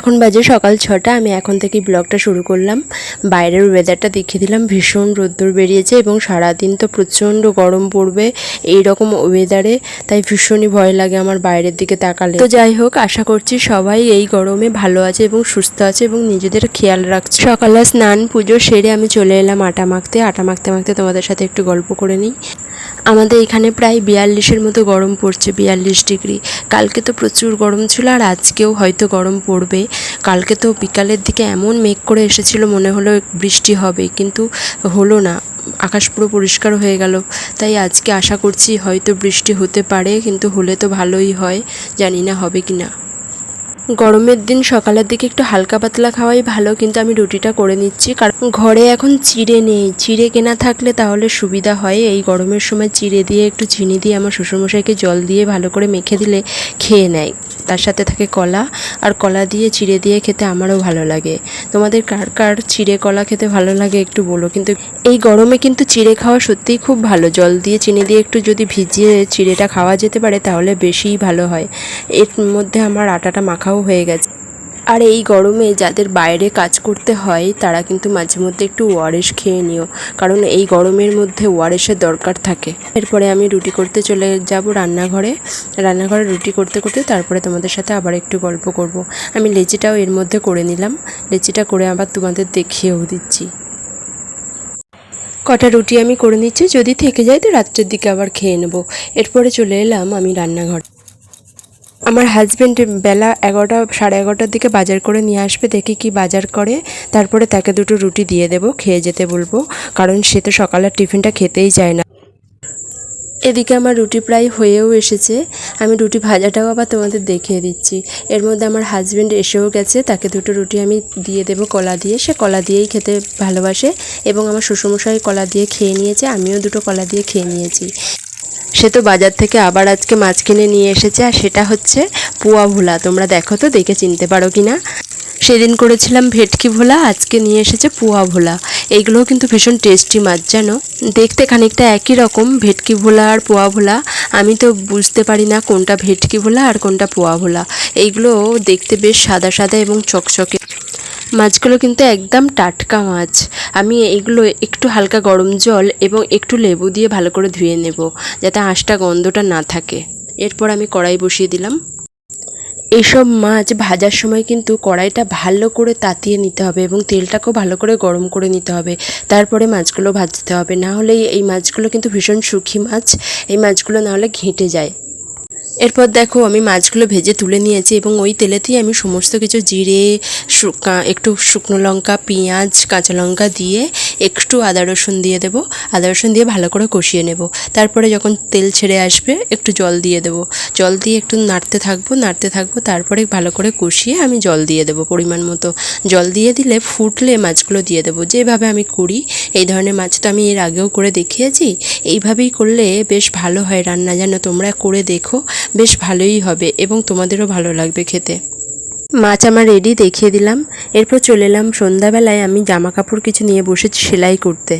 এখন বাজে সকাল ছটা, আমি এখন থেকে ব্লগটা শুরু করলাম। বাইরের ওয়েদারটা দেখিয়ে দিলাম, ভীষণ রোদ্দুর বেরিয়েছে এবং সারাদিন তো প্রচণ্ড গরম পড়বে এই রকম ওয়েদারে তাই ভীষণই ভয় লাগে আমার বাইরের দিকে তাকালে। তো যাই হোক, আশা করছি সবাই এই গরমে ভালো আছে এবং সুস্থ আছে এবং নিজেদের খেয়াল রাখছে। সকালে স্নান পুজো সেরে আমি চলে এলাম আটা মাখতে। আটা মাখতে মাখতে তোমাদের সাথে একটু গল্প করে নিই। আমাদের এখানে প্রায় বিয়াল্লিশের মতো গরম পড়ছে, বিয়াল্লিশ ডিগ্রি। কালকে তো প্রচুর গরম ছিল আর আজকেও হয়তো গরম পড়বে। কালকে তো বিকালের দিকে এমন মেঘ করে এসেছিল, মনে হলো বৃষ্টি হবে, কিন্তু হলো না। আকাশ পুরো পরিষ্কার হয়ে গেল। তাই আজকে আশা করছি হয়তো বৃষ্টি হতে পারে, কিন্তু হলে তো ভালোই হয়। জানি না হবে কি না গরমের দিন সকালের দিকে একটু হালকা পাতলা খাওয়াই ভালো, কিন্তু আমি রুটিটা করে নিচ্ছি। কারণ ঘরে এখন চিড়ে নেই। চিড়ে কেনা থাকলে তাহলে সুবিধা হয়। এই গরমের সময় চিড়ে দিয়ে একটু চিনি দিয়ে আমার শ্বশুরমশাইকে জল দিয়ে ভালো করে মেখে দিলে খেয়ে নেয়। তার সাথে থাকে কলা। আর কলা দিয়ে চিড়ে দিয়ে খেতে আমারও ভালো লাগে। তোমাদের কার কার চিড়ে কলা খেতে ভালো লাগে একটু বলো? কিন্তু এই গরমে কিন্তু চিড়ে খাওয়া সত্যিই খুব ভালো। জল দিয়ে চিনি দিয়ে একটু যদি ভিজিয়ে চিড়েটা খাওয়া যেতে পারে, তাহলে বেশিই ভালো হয়। এর মধ্যে আমার আটাটা মাখাও হয়ে গেছে। আর এই গরমে যাদের বাইরে কাজ করতে হয়, তারা কিন্তু মাঝে মধ্যে একটু ওয়ারেস খেয়ে নিও। কারণ এই গরমের মধ্যে ওয়ারেসের দরকার থাকে। এরপরে আমি রুটি করতে চলে যাব রান্নাঘরে। রান্নাঘরে রুটি করতে করতে তারপরে তোমাদের সাথে আবার একটু গল্প করব। আমি লেচিটাও এর মধ্যে করে নিলাম। লেচিটা করে আবার তোমাদের দেখিয়েও দিচ্ছি। কটা রুটি আমি করে নিচ্ছি। যদি থেকে যায় তো রাত্রের দিকে আবার খেয়ে নেব। এরপরে চলে এলাম আমি রান্নাঘর। আমার হাজব্যান্ড বেলা এগারোটা, সাড়ে এগারোটার দিকে বাজার করে নিয়ে আসবে, দেখি কি বাজার করে। তারপরে তাকে দুটো রুটি দিয়ে দেবো, খেয়ে যেতে বলব, কারণ সে তো সকালের টিফিনটা খেতেই চায় না। এদিকে আমার রুটি প্রায় হয়েও এসেছে। আমি রুটি ভাজাটাও আবার তোমাদের দেখিয়ে দিচ্ছি। এর মধ্যে আমার হাজব্যান্ড এসেও গেছে, তাকে দুটো রুটি আমি দিয়ে দেবো, কলা দিয়ে। সে কলা দিয়েই খেতে ভালোবাসে এবং আমার শ্বশুরমশাই কলা দিয়ে খেয়ে নিয়েছে, আমিও দুটো কলা দিয়ে খেয়ে নিয়েছি। সে তো বাজার থেকে আবার আজকে মাছ কিনে নিয়ে এসেছে, আর সেটা হচ্ছে পোয়া ভোলা। তোমরা দেখো তো, দেখে চিনতে পারো কি না সেদিন করেছিলাম ভেটকি ভোলা, আজকে নিয়ে এসেছে পোয়া ভোলা। এইগুলোও কিন্তু ভীষণ টেস্টি মাছ, জানো? দেখতে খানিকটা একই রকম, ভেটকি ভোলা আর পোয়া ভোলা। আমি তো বুঝতে পারি না কোনটা ভেটকি ভোলা আর কোনটা পোয়া ভোলা। এইগুলো দেখতে বেশ সাদা সাদা এবং চকচকে। মাছগুলো কিন্তু একদম টাটকা মাছ। আমি এইগুলো একটু হালকা গরম জল এবং একটু লেবু দিয়ে ভালো করে ধুয়ে নেব, যাতে আঁশটা গন্ধটা না থাকে। এরপর আমি কড়াই বসিয়ে দিলাম। এসব মাছ ভাজার সময় কিন্তু কড়াইটা ভালো করে তাতিয়ে নিতে হবে এবং তেলটাকেও ভালো করে গরম করে নিতে হবে। তারপরে মাছগুলো ভাজতে হবে। না হলে এই মাছগুলো কিন্তু ভীষণ সুখী মাছ। এই মাছগুলো না হলে ঘেঁটে যায়। এরপর দেখো, আমি মাছগুলো ভেজে তুলে নিয়েছি এবং ওই তেলেতেই আমি সমস্ত কিছু জিরে একটু শুকনো লঙ্কা, পেঁয়াজ, কাঁচা লঙ্কা দিয়ে একটু আদা রসুন দিয়ে দেব। আদা রসুন দিয়ে ভালো করে কষিয়ে নেব। তারপরে যখন তেল ছেড়ে আসবে, একটু জল দিয়ে দেব। জল দিয়ে একটু নাড়তে থাকব নাড়তে থাকব, তারপরে ভালো করে কষিয়ে আমি জল দিয়ে দেবো পরিমাণ মতো। জল দিয়ে দিলে ফুটলে মাছগুলো দিয়ে দেবো। যেভাবে আমি করি, এই ধরনের মাছ তো আমি এর আগেও করে দেখিয়েছি। এইভাবেই করলে বেশ ভালো হয় রান্না। যেন তোমরা করে দেখো, বেশ ভালোই হবে এবং তোমাদেরও ভালো লাগবে খেতে। মাছ আমার রেডি দেখিয়ে দিলাম। এরপর চলে এলাম সন্ধ্যাবেলায় আমি জামা কাপড় কিছু নিয়ে বসেছি সেলাই করতে।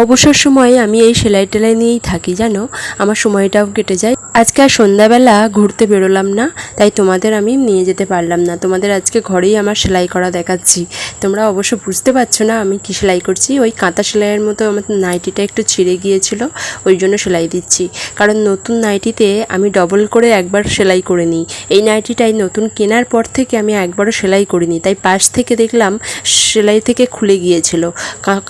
অবসর সময়ে আমি এই সেলাই টেলাই নিয়েই থাকি, জানো? আমার সময়টাও কেটে যায়। আজকে আর সন্ধ্যাবেলা ঘুরতে বেরোলাম না, তাই তোমাদের আমি নিয়ে যেতে পারলাম না। তোমাদের আজকে ঘরেই আমার সেলাই করা দেখাচ্ছি। তোমরা অবশ্য বুঝতে পারছ না আমি কি সেলাই করছি? ওই কাঁথা সেলাইয়ের মতো আমার নাইটিটা একটু ছিঁড়ে গিয়েছিল, ওই জন্য সেলাই দিচ্ছি। কারণ নতুন নাইটিতে আমি ডবল করে একবার সেলাই করে নিই। এই নাইটিটাই নতুন কেনার পর থেকে আমি একবারও সেলাই করিনি, তাই পাশ থেকে দেখলাম সেলাই থেকে খুলে গিয়েছিল।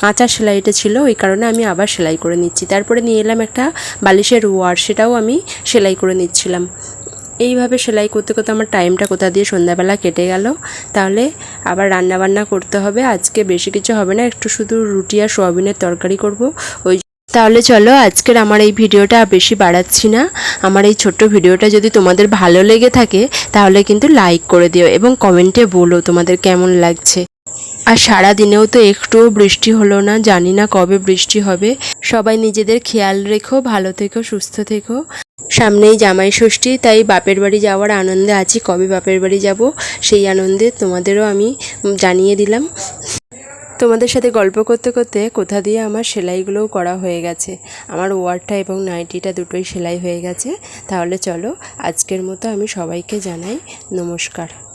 কাঁচা সেলাইটা ছিল ওই কারণে আমি আবার সেলাই করে নিচ্ছি। তারপরে নিয়ে এলাম একটা বালিশের ওয়ার, সেটাও আমি সেলাই করে নিচ্ছিলাম। এইভাবে সেলাই করতে করতে আমার টাইমটা কোথা দিয়ে সন্ধ্যাবেলা কেটে গেল। তাহলে আবার রান্না বান্না করতে হবে। আজকে বেশি কিছু হবে না, একটু শুধু রুটি আর সোয়াবিনের তরকারি করব। ওই তাহলে চলো, আজকের আমার এই ভিডিওটা বেশি বাড়াচ্ছি না। আমার এই ছোট্ট ভিডিওটা যদি তোমাদের ভালো লেগে থাকে, তাহলে কিন্তু লাইক করে দিও এবং কমেন্টে বলো তোমাদের কেমন লাগছে। আর সারা দিনেও তো একটুও বৃষ্টি হলো না, জানি না কবে বৃষ্টি হবে। সবাই নিজেদের খেয়াল রেখো, ভালো থেকো, সুস্থ থেকো। সামনেই জামাই ষষ্ঠী, তাই বাপের বাড়ি যাওয়ার আনন্দে আছি। কবে বাপের বাড়ি যাব, সেই আনন্দে তোমাদেরও আমি জানিয়ে দিলাম। তোমাদের সাথে গল্প করতে করতে কোথা দিয়ে আমার সেলাইগুলোও করা হয়ে গেছে। আমার ওয়ারটা এবং নাইটিটা দুটোই সেলাই হয়ে গেছে। তাহলে চলো, আজকের মতো আমি সবাইকে জানাই নমস্কার।